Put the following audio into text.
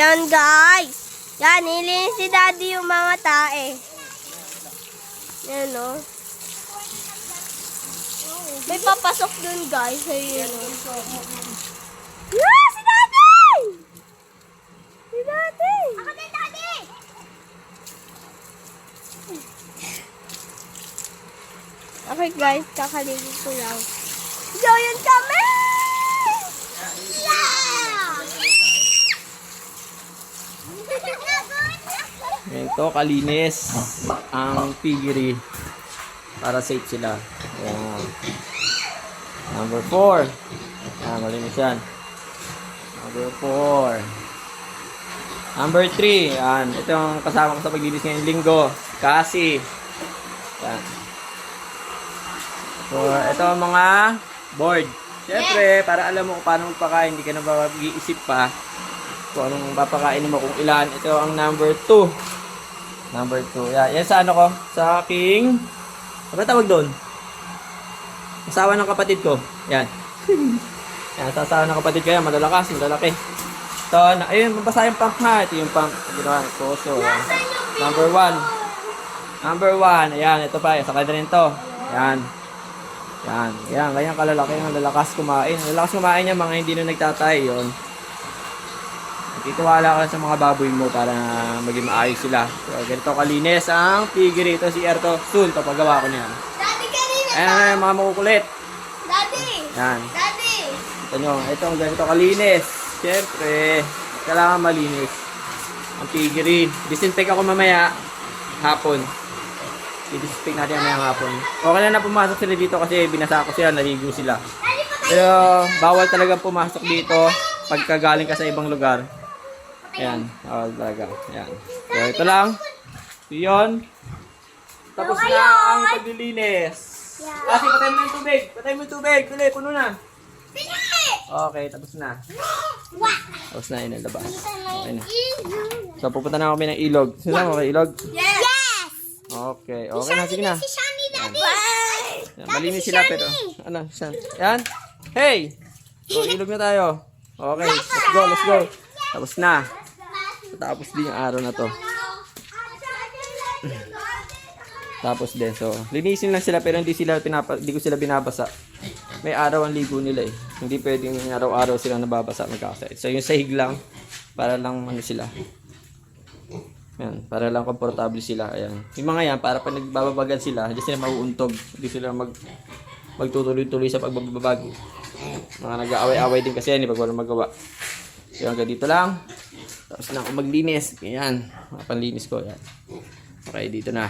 Yan guys. Yan, nilinis si daddy yung mga tae. Yan o. May papasok dun guys. Ayun o. Yeah, si daddy! Si daddy! Ako din daddy! Okay guys, kakalinis ko lang. Joyan kami! Yeah! Ito, kalinis ang piggery para safe sila. Ayan. Number 4. Ayan, malinis yan. Number 4. Number 3. Ayan, ito ang kasama ko sa paglinis ngayong linggo. Kasi. Ayan. So, ito ang mga board. Siyempre, para alam mo kung paano magpakain, hindi ka na mag-iisip pa kung anong papakain mo, kung ilan. Ito ang number 2. Number 2. Yan, yan sa ano ko? Sa aking... Ano tawag doon? Asawa ng kapatid ko. Yan. yan, sa asawa ng kapatid ko yan. Malalakas, malalaki. Ito, na, ayun, mabasa yung pump ha. Ito yung pump. Ginawa ng. Yan. Number 1. Number 1. Ayan, ito pa. Sa kanya rin to. Yan. Yan. Yan, ganyan kalalaki. Ang lalakas kumain. Ang lalakas kumain niya, mga hindi na nagtatay. Yun. Titiwala ka sa mga baboy mo para maging maayos sila. So, ganito kalinis ang piggery. Ito si Erto. Soon, papagawa ko niyan. Daddy, kanina! Ayan na yung mga makukulit. Daddy! Yan. Daddy! Ito nyo. Ito ang ganito kalinis. Siyempre, kailangan malinis. Ang piggery. Disinfect ako mamaya. Hapon. I-disinfect natin mamaya hapon. Okay na na pumasok sila dito kasi binasa ko sila. Naligo sila. Pero bawal talaga pumasok dito pagka galing ka sa ibang lugar. Ayan, bawal talaga. Ayan. So ito lang. So yun. Tapos na ang paglilinis. Kasi patay mo yung tubig. Patay mo yung tubig. Dali, puno na. Okay, tapos na. Tapos na yun, labas. Okay na. So pupunta na kami ng ilog. Sino mo kay ilog? Yes! Okay, okay na, sige na. Si Shani, Daddy! Bye! Yan, Malinis sila pero, ano, siya. Yan. Hey! So, ilog na tayo. Okay, let's go, let's go. Tapos na. Tapos din yung araw na to. Tapos din, so, linisin lang sila pero hindi sila pinapa, hindi ko sila binabasa. May araw ang ligo nila eh. Hindi pwedeng araw-araw sila nababasa magkakasait. So, yung sahig lang, para lang ano sila. Yan, para lang komportable sila. Ayan. Yung mga yan, para pag nagbababagan sila, hindi sila mauuntog. Hindi sila mag magtutuloy-tuloy sa pagbababag. Mga nag-aaway-away din kasi yan, eh, pag walang magawa. So, hanggang dito lang. Tapos na ako maglinis. Ayan, panlinis ko. Ayan. Okay, dito na.